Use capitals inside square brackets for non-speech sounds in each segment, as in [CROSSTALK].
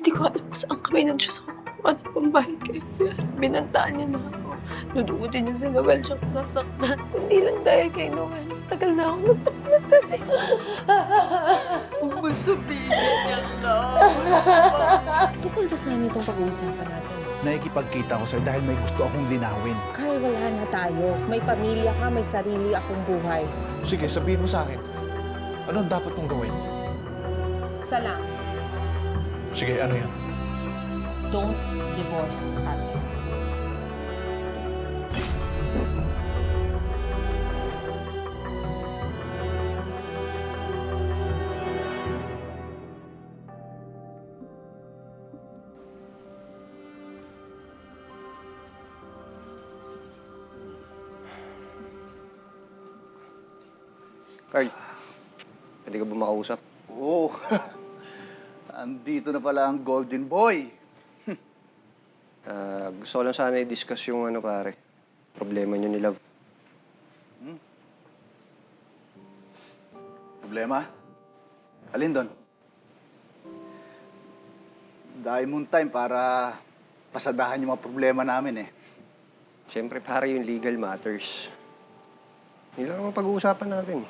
Hindi ko alam kung saan kami ng Diyos ko. Ano pang bahid kay Fer. Binantaan niya na ako. Nudugutin niya si Noel siyang sasaktan. Hindi lang dahil kay Noel. Tagal na ako nagpakamatay. Huwag mo sabihin yan lang. Tukol ba sa amin itong pag-uusapan natin? Nakikipagkita ko sa'yo dahil may gusto akong linawin. Carl, wala na tayo. May pamilya ka, may sarili akong buhay. Sige, sabihin mo sa akin. Ano ang dapat kong gawin? Salam, Sige, ano yan? don't divorce Carl. Carl, pwede ka ba makausap? Oo. [LAUGHS] Andito na pala ang Golden Boy. [LAUGHS] Ah, gusto ko lang sana i-discuss yung ano pare, problema niyo ni Love. Problema? Alin doon? Diamond time para pasadahan yung mga problema namin eh. Siyempre pare yung legal matters. Hindi lang ang pag-uusapan natin.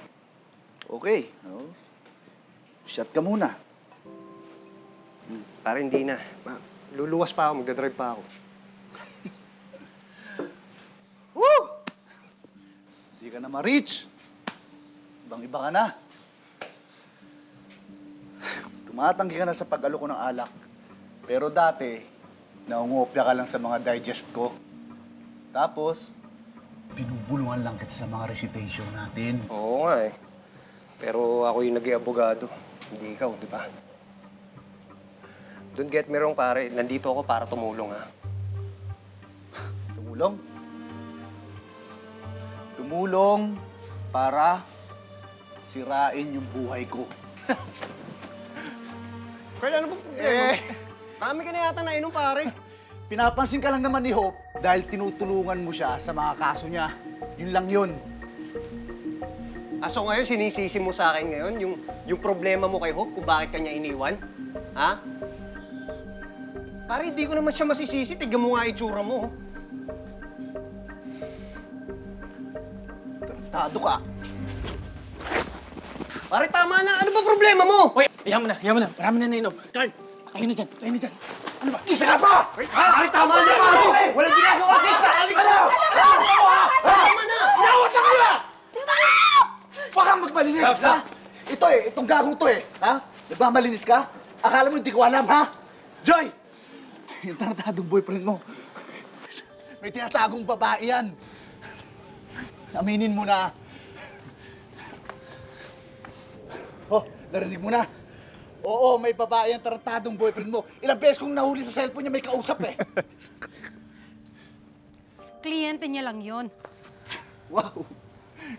Okay. Oh. Shut ka muna. Pare hindi na. Ma- luluwas pa ako, magdadrive pa ako. [LAUGHS] Woo! Hindi ka na ma-reach. Ibang iba ka na. Tumatanggi ka na sa pag-alok ko ng alak. Pero dati, naungopya ka lang sa mga digest ko. Tapos, binubulungan lang kita sa mga recitation natin. Oo nga eh. Pero ako yung naging abogado. Hindi ikaw, di ba? Don't get me wrong, pare. Nandito ako para tumulong, ha? Tumulong. Tumulong para sirain yung buhay ko. [LAUGHS] Carl, ano ba problema? Eh, Marami ka na yata nainom, pare. [LAUGHS] pinapansin ka lang naman ni Hope dahil tinutulungan mo siya sa mga kaso niya. Yun lang yun. Ah, so ngayon sinisisi mo sa akin ngayon yung, yung problema mo kay Hope kung bakit kanya iniwan? Ha? Pare, hindi ko naman siya masisisi. Tignan mo nga itsura mo. oh. Tarantado ka. Pare, tama na. Ano ba problema mo? Hoy, ayaw mo na, ayaw mo na. Marami na nainom. Carl, tayo na dyan, tayo na dyan. Ano ba? Isa ka pa! Ay, tama na ba? Walang ginagawa kayo sa aling ko! Tama na! Inawat na kayo! Huwag kang magmalinis, ha? Ito eh, itong gagong to eh, ha? Nagmamalinis ka? Akala mo hindi ko alam, ha? Joy! Yung tarantadong boyfriend mo. May tinatagong babae yan. Aminin mo na. Oh, narinig mo na. Oo, may babae ang tarantadong boyfriend mo. Ilang beses kong nahuli sa cellphone niya may kausap eh. Kliyente niya lang yon. Wow!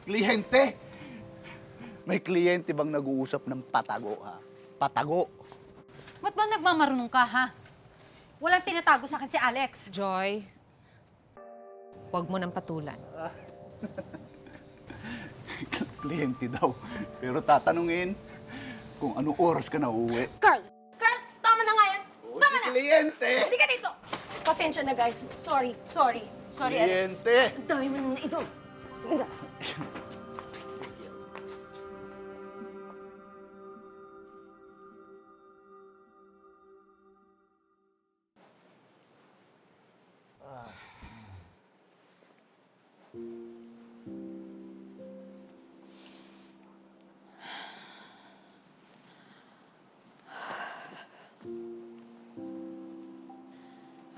Kliyente! May kliyente bang nag-uusap ng patago, ha? Patago. Ba't ba nagmamarunong ka, ha? Walang tinatago sa akin si Alex. Joy, huwag mo nang patulan. [LAUGHS] kliyente daw. Pero tatanungin kung anong oras ka na uuwi. Carl! Carl! Tama na nga yan! Tama na! kliyente! Hindi ka dito! Pasensya na guys. Sorry. Sorry. Sorry, Alex. Kliyente! Ang dami mo nang nainom. Tira.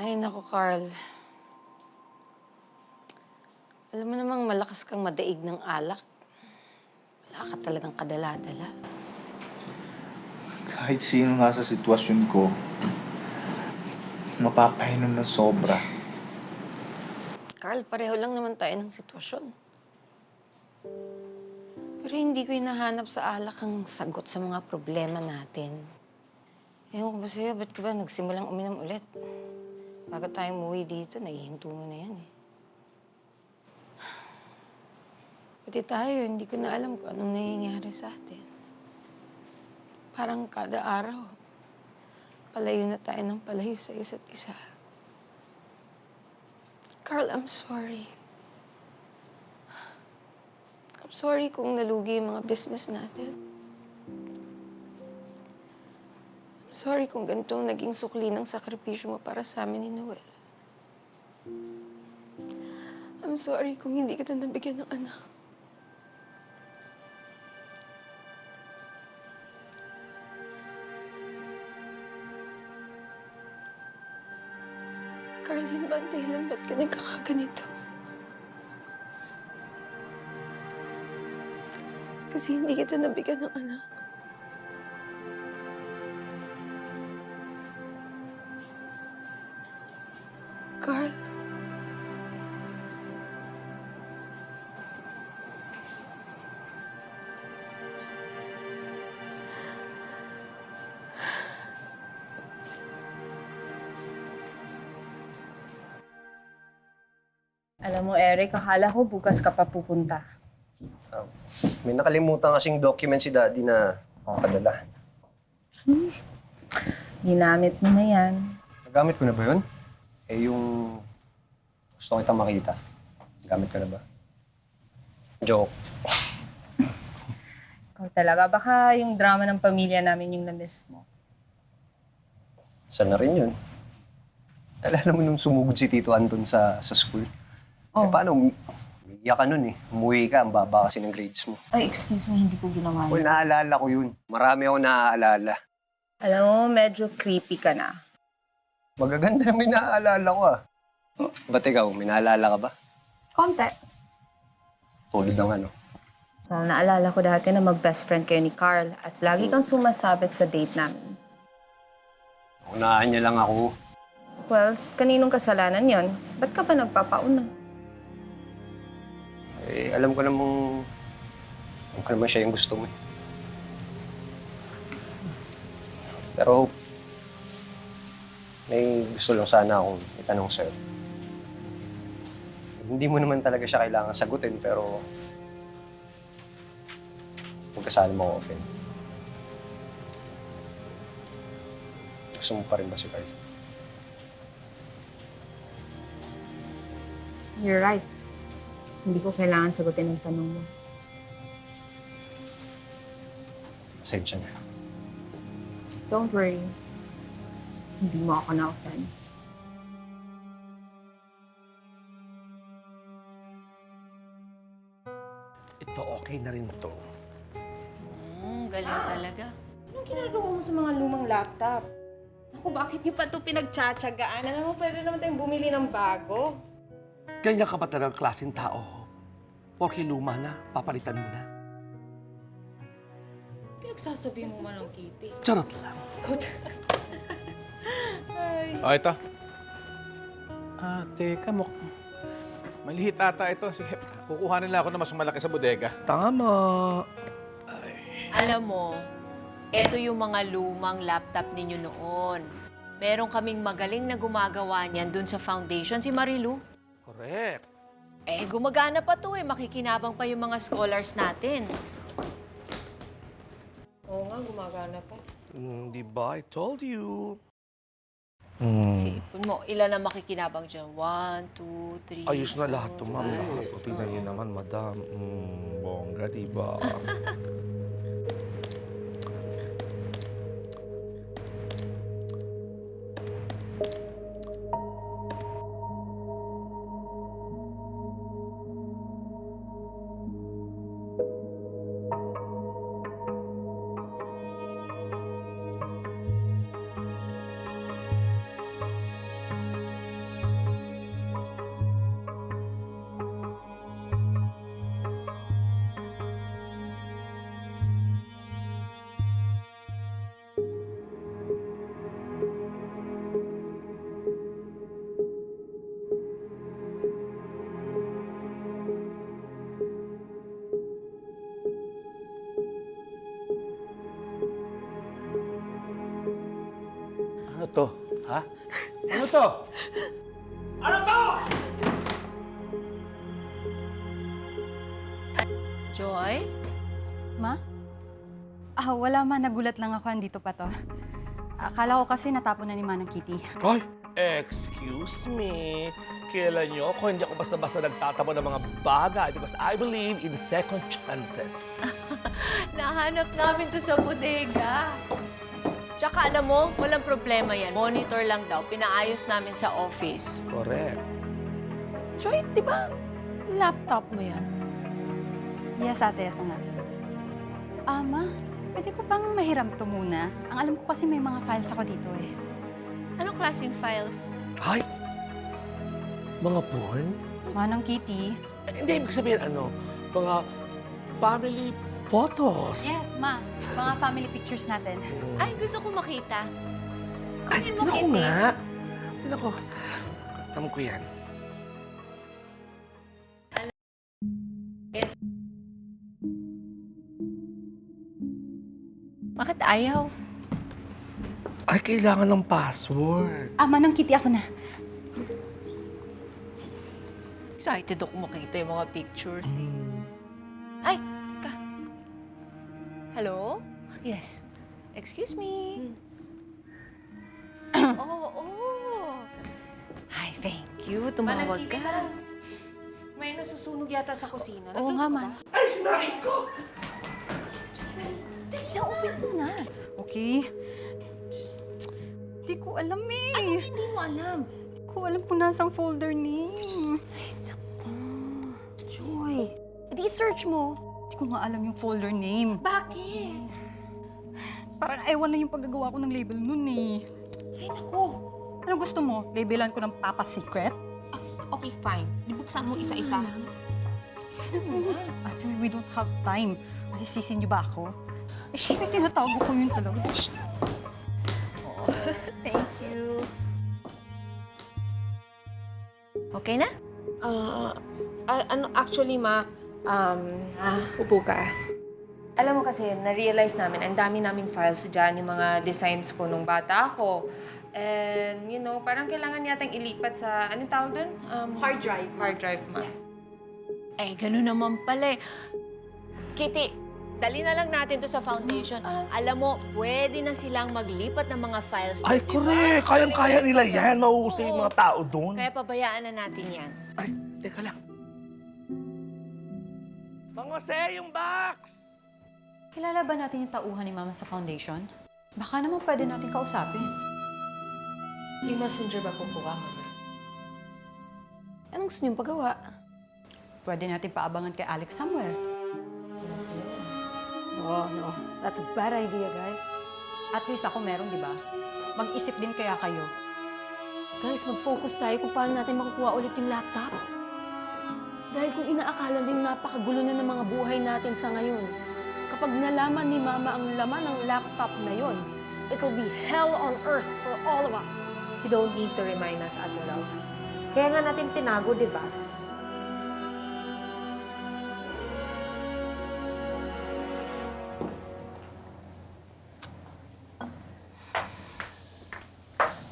Ay, naku, Carl. Alam mo namang malakas kang madaig ng alak. Wala ka talagang kadala-dala. Kahit sino nga sa sitwasyon ko, mapapainom ng sobra. Carl, pareho lang naman tayo ng sitwasyon. Pero hindi ko hinahanap sa alak ang sagot sa mga problema natin. Ewan ko ba sa'yo, ba't ka ba nagsimulang uminom ulit? Bago tayo umuwi dito, naihinto mo na yan eh. Pati tayo, hindi ko na alam kung anong nangyayari sa atin. Parang kada araw, palayo na tayo ng palayo sa isa't isa. Carl, I'm sorry. I'm sorry kung nalugi yung mga business natin. Sorry kung ganitong naging sukli ng sakripisyo mo para sa amin ni Noel. I'm sorry kung hindi kita nabigyan ng anak. Carlin, ba ang dahilan ba't ka nagkakaganito? Kasi hindi kita nabigyan ng anak. Mo, Eric, akala ko bukas ka pa pupunta. Ah, may nakalimutan kasing document si Daddy na makakadala. Ginamit mo na yan. Nagamit ko na ba yun? Eh, yung gusto kitang makita. Gamit ko na ba? Joke. [LAUGHS] Ikaw talaga, baka yung drama ng pamilya namin yung na-miss mo. Sana rin yun. Alala mo nung sumugod si Tito Anton sa, sa school? Oh. Eh, paano? Umiiyak ka nun eh. Umuwi ka, ang baba kasi ng grades mo. Ay, excuse me, hindi ko ginawa Well, yun. naaalala ko yun. Marami ako naaalala. Alam mo, medyo creepy ka na. Magaganda may naaalala ko ah. Oh, ba't ikaw, may naalala ka ba? Konti. Tulad ng ano. Well, naalala ko dati na mag-best friend kayo ni Carl at lagi kang sumasabit sa date namin. Unahan niya lang ako. Well, kaninong kasalanan yon? Ba't ka pa nagpapauna? Eh, alam ko namang... Alam ko naman siya yung gusto mo eh. Pero... May gusto lang sana akong itanong sa'yo. Hindi mo naman talaga siya kailangan sagutin, pero... Huwag ka sana mo offend. Gusto mo pa rin ba si Carl? You're right. Hindi ko kailangan sagutin ang tanong mo. Pasensya na. Don't worry. Hindi mo ako na-offend. Ito okay na rin to. Mm, galing talaga. Anong ginagawa mo sa mga lumang laptop? Ako, bakit niyo pa ito pinagtsatsagaan? Alam mo, pwede naman tayong bumili ng bago. Ganyan ka ba talagang klaseng tao? Porke luma na, papalitan mo na. Pinagsasabi mo man ang Kitty. Charot lang. O, ito. Ah, teka, mukhang... Malihit ata ito. Sige, kukuha nila ako na mas malaki sa bodega. Tama. Alam mo, eto yung mga lumang laptop ninyo noon. Meron kaming magaling na gumagawa niyan dun sa foundation, si Marilu. Correct. Eh, gumagana pa to eh. Makikinabang pa yung mga scholars natin. Oo nga, gumagana pa. Mm, di ba? I told you. Sipon mo, ilan na makikinabang dyan? One, two, three, Ayos na lahat to, ma'am. Lahat. Tingnan niyo naman, madam. Mm, bongga, di ba? [LAUGHS] to? Ha? Ano to? Joy? Ma? Ah, wala ma. Nagulat lang ako. Andito pa to. Akala ko kasi natapon na ni Manang Kitty. Ay, excuse me. Kailan nyo ako hindi ako basta-basta nagtatapon ng mga bagay because I believe in second chances. [LAUGHS] Nahanap namin to sa bodega. Tsaka alam mo, walang problema yan. Monitor lang daw. Pinaayos namin sa office. Correct. Joy, di ba laptop mo yan? Yes, ate, ito nga. Ama, pwede ko bang mahiram to muna? Ang alam ko kasi may mga files ako dito eh. Anong klaseng files? Ay! Mga porn? Manang Kitty? Eh, Hindi, ibig sabihin ano, mga family photos. Yes, ma. Mga family pictures natin. Ay, gusto ko makita. Ay, Kunin mo, naku Kitty. nga. Naku. Alam ko yan. Bakit ayaw? Ay, kailangan ng password. Ah, Manang Kitty, ako na. Excited ako makita yung mga pictures. eh. Hello? Yes. Excuse me. Oo, [COUGHS] oh, oh. Hi, thank you. Tumawag ka. May nasusunog yata sa kusina. Oo Nagluto nga, ka man. ba? Ay, sinain ko! Dali na, open mo na. Okay. Hindi ko alam eh. Ano hindi mo alam? Hindi ko alam kung nasang folder name. Joy, edi search mo. Hindi ko nga alam yung folder name. Bakit? Parang ewan na yung paggagawa ko ng label nun eh. Ay, naku. Ano gusto mo? Labelan ko ng Papa Secret? Okay, fine. Ibuksan mo isa-isa. Ate, we don't have time. Masisisi niyo ba ako? Eh, syempre, tinatago ko yun talaga. [LAUGHS] Thank you. Okay na? Ah, ah, ano, actually, ma, um, upo ka. Alam mo kasi, na-realize namin, ang dami naming files dyan, yung mga designs ko nung bata ako. And, you know, parang kailangan yatang ilipat sa, anong tawag dun? Um, hard drive. Hard drive, ma. Eh, ganun naman pala eh. Kitty, dali na lang natin to sa foundation. Alam mo, pwede na silang maglipat ng mga files. doon, Ay, di ba? correct. Kayang-kaya nila yan. Mauusay yung mga tao doon. Kaya pabayaan na natin yan. Ay, teka lang. Jose, yung box! Kilala ba natin yung tauhan ni Mama sa foundation? Baka naman pwede natin kausapin. Yung messenger ba kukuha mo? Anong gusto niyong pagawa? Pwede natin paabangan kay Alex somewhere. No, no. That's a bad idea, guys. At least ako meron, di ba? Mag-isip din kaya kayo. Guys, mag-focus tayo kung paano natin makukuha ulit yung laptop. Dahil kung inaakala din napakagulo na ng mga buhay natin sa ngayon, kapag nalaman ni Mama ang laman ng laptop na yon, it'll be hell on earth for all of us. You don't need to remind us, Ate Love. Kaya nga natin tinago, di ba?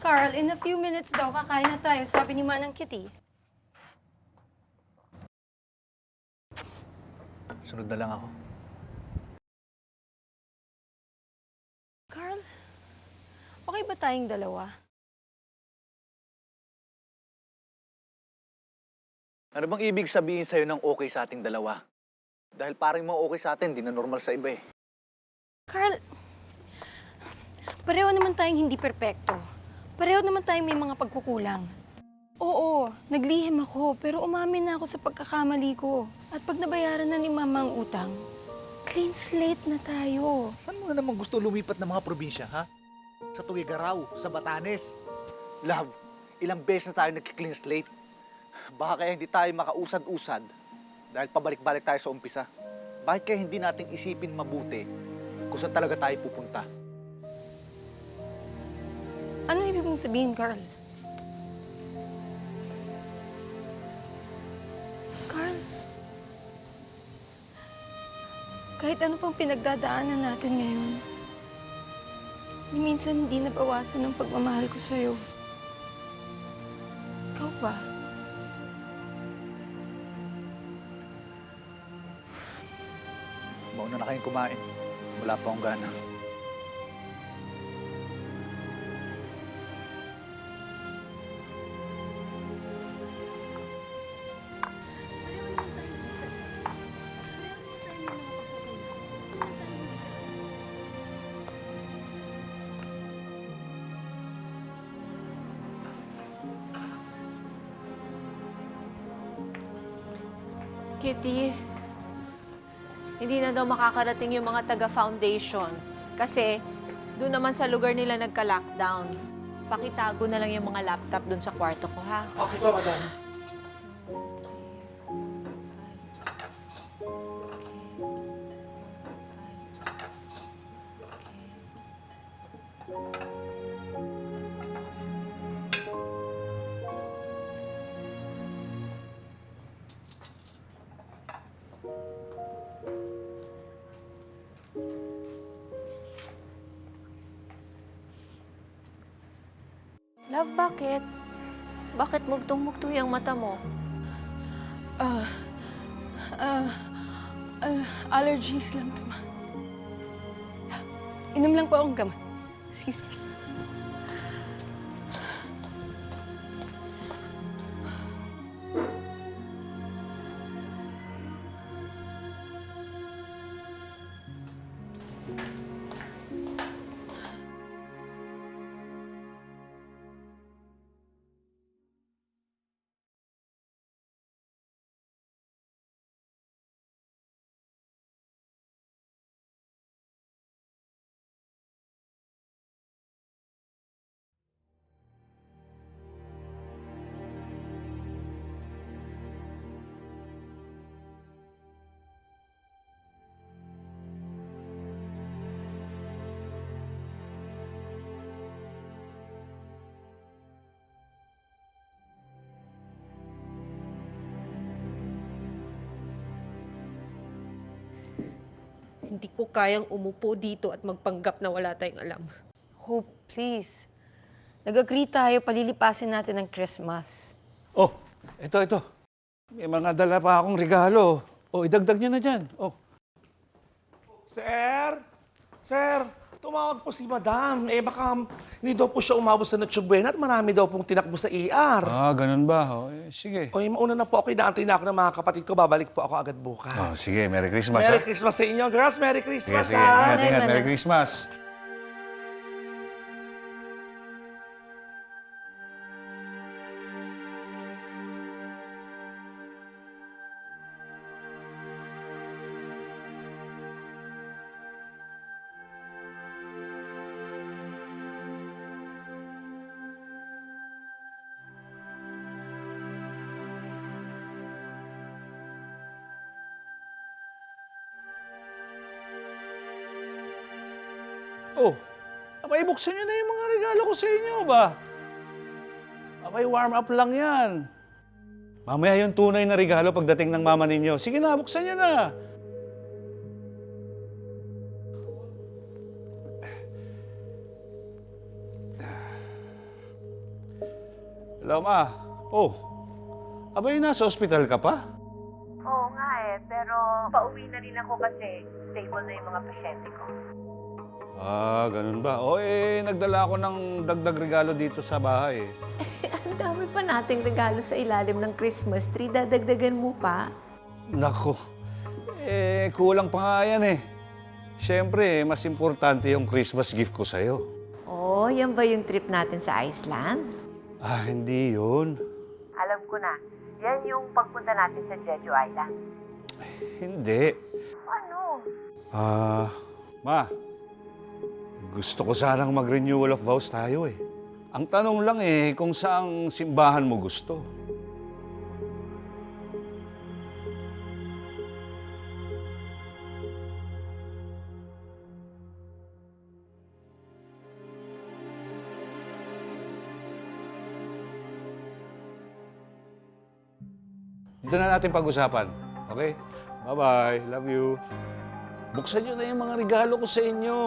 Carl, in a few minutes daw, kakain na tayo, sabi ni Manang Kitty. Sunod na lang ako. Carl, okay ba tayong dalawa? Ano bang ibig sabihin sa'yo ng okay sa ating dalawa? Dahil parang mga okay sa atin, di na normal sa iba eh. Carl, pareho naman tayong hindi perpekto. Pareho naman tayong may mga pagkukulang. Oo, naglihim ako, pero umamin na ako sa pagkakamali ko. At pag nabayaran na ni Mama ang utang, clean slate na tayo. Saan mo na naman gusto lumipat ng mga probinsya, ha? Sa Tugigaraw, sa Batanes. Love, ilang beses na tayo nag-clean slate. Baka kaya hindi tayo makausad-usad dahil pabalik-balik tayo sa umpisa. Bakit kaya hindi natin isipin mabuti kung saan talaga tayo pupunta? Ano ibig mong sabihin? Carl, kahit ano pang pinagdadaanan natin ngayon, ni minsan hindi nabawasan ang pagmamahal ko sa'yo. Ikaw ba? Mauna na kayong kumain. Wala pa akong gana. Hindi na daw makakarating yung mga taga-foundation. Kasi doon naman sa lugar nila nagka-lockdown. Pakitago na lang yung mga laptop doon sa kwarto ko, ha? Okay po, madam. Allergies lang to, ma. Inom lang po akong gamot. Excuse me. Hindi ko kayang umupo dito at magpanggap na wala tayong alam. Hope, please. Nag-agree tayo, palilipasin natin ang Christmas. Oh, ito, ito. May mga dala pa akong regalo. Oh, idagdag niyo na dyan. Oh. Sir? Sir, tumawag po si madam. Eh, baka hindi daw po siya umabot sa Noche Buena at marami daw pong tinakbo sa ER. Ah, ganun ba? Oh, eh, sige. O, eh, mauna na po ako. Inaantay na ako ng mga kapatid ko. Babalik po ako agad bukas. Oh, sige, Merry Christmas. Merry ah. Christmas sa inyo, girls. Merry Sige, Christmas, sige. ha? Ingat, ingat. Merry Christmas. Oh, abay, buksan nyo na yung mga regalo ko sa inyo ba? Abay, warm up lang yan. Mamaya yung tunay na regalo pagdating ng mama ninyo. Sige na, buksan nyo na. Hello, ma. Oh, abay, nasa ospital ka pa? Oo nga eh, pero pauwi na rin ako kasi stable na yung mga pasyente ko. Ah, ganun ba? O eh, nagdala ako ng dagdag regalo dito sa bahay. eh. [LAUGHS] Ang dami pa nating regalo sa ilalim ng Christmas tree. Dadagdagan mo pa? Nako, eh, kulang pa nga yan eh. Siyempre, mas importante yung Christmas gift ko sa'yo. Oh, yan ba yung trip natin sa Iceland? Ah, hindi yun. Alam ko na. Yan yung pagpunta natin sa Jeju Island. Hindi. Ano? Ah, ma, gusto ko sanang mag-renewal of vows tayo eh. Ang tanong lang eh, kung saang simbahan mo gusto. Dito na natin pag-usapan. Okay? Bye-bye. Love you. Buksan nyo na yung mga regalo ko sa inyo.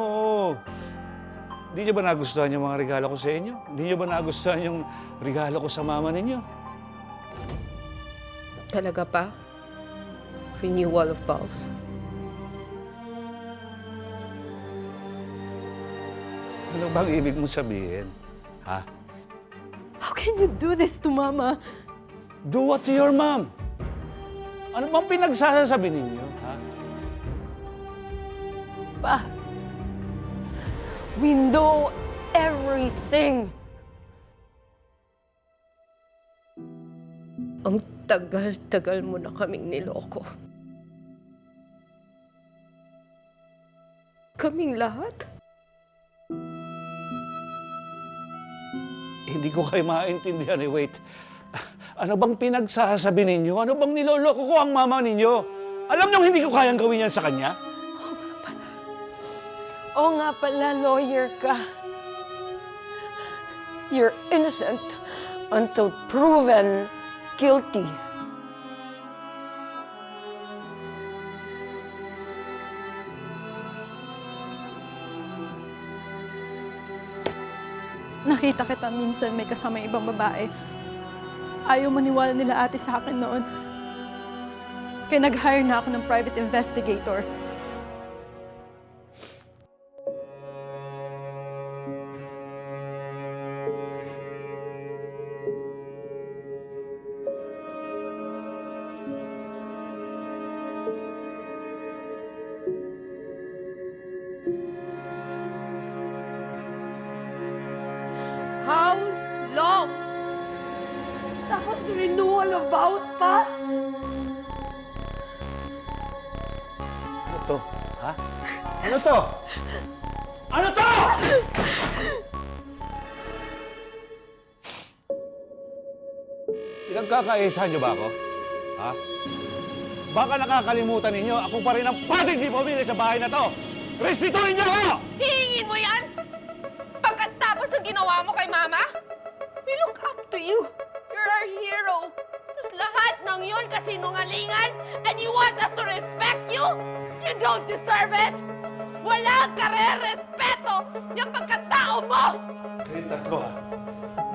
Hindi nyo ba nagustuhan yung mga regalo ko sa inyo? Hindi nyo ba nagustuhan yung regalo ko sa mama ninyo? Talaga pa? Renewal of vows. Ano bang ibig mo sabihin? Ha? How can you do this to Mama? Do what to your mom? Ano bang pinagsasabi ninyo? Ha? Pa, we know everything. Ang Tagal-tagal mo na kaming niloko. Kaming lahat? Hindi ko kayo maintindihan eh. Wait. Ano bang pinagsasabi ninyo? Ano bang niloloko ko ang mama ninyo? Alam niyo hindi ko kayang gawin yan sa kanya? Oo nga pala, lawyer ka. You're innocent until proven guilty. Nakita kita minsan may kasama yung ibang babae. Ayaw maniwala nila ate sa akin noon. Kaya nag-hire na ako ng private investigator. Pinagkakaisahan niyo ba ako? Ha? Baka nakakalimutan ninyo, ako pa rin ang pating di pumili sa bahay na to! Respetuhin niyo ako! Hihingin mo yan? Pagkatapos ng ginawa mo kay Mama? We look up to you. You're our hero. Tapos lahat ng yun kasinungalingan and you want us to respect you? You don't deserve it. Wala ka respeto yung pagkatao mo! Kayong tatlo ha.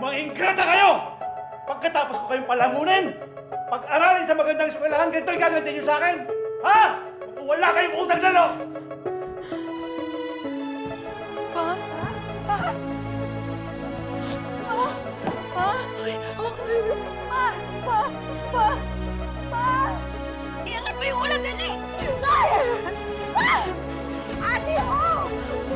Mga ingrata kayo! Pagkatapos ko kayong palamunin, pag-aralin sa magandang eskwelahan, ganito'y gagantin niyo sa akin. Ha? Wala kayong utang na loob! Pa? Pa? Pa? Pa? Ay, pa! Pa! Pa! Pa! Iangat mo yung ulan, Dali! Ay! Ay! Ate, oh!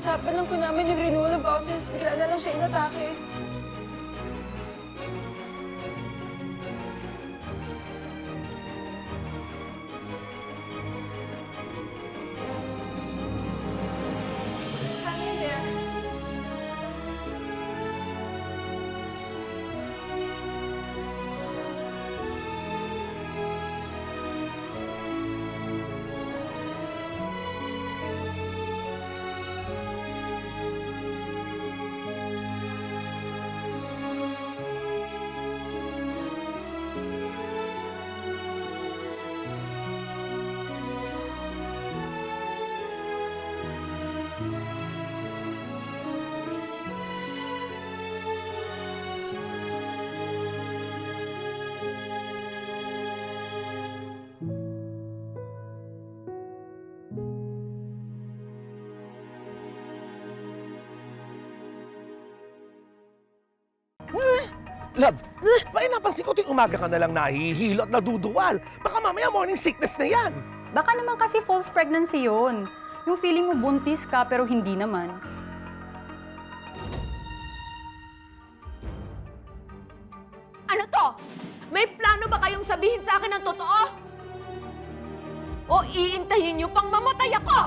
Pinag-uusapan lang po namin yung renewal of vows, bigla na lang siya inatake. Love, bakit napansin ko tuwing umaga ka na lang nahihilo at naduduwal? Baka mamaya morning sickness na yan. Baka naman kasi false pregnancy yun. Yung feeling mo buntis ka pero hindi naman. Ano to? May plano ba kayong sabihin sa akin ng totoo? O iintayin niyo pang mamatay ako?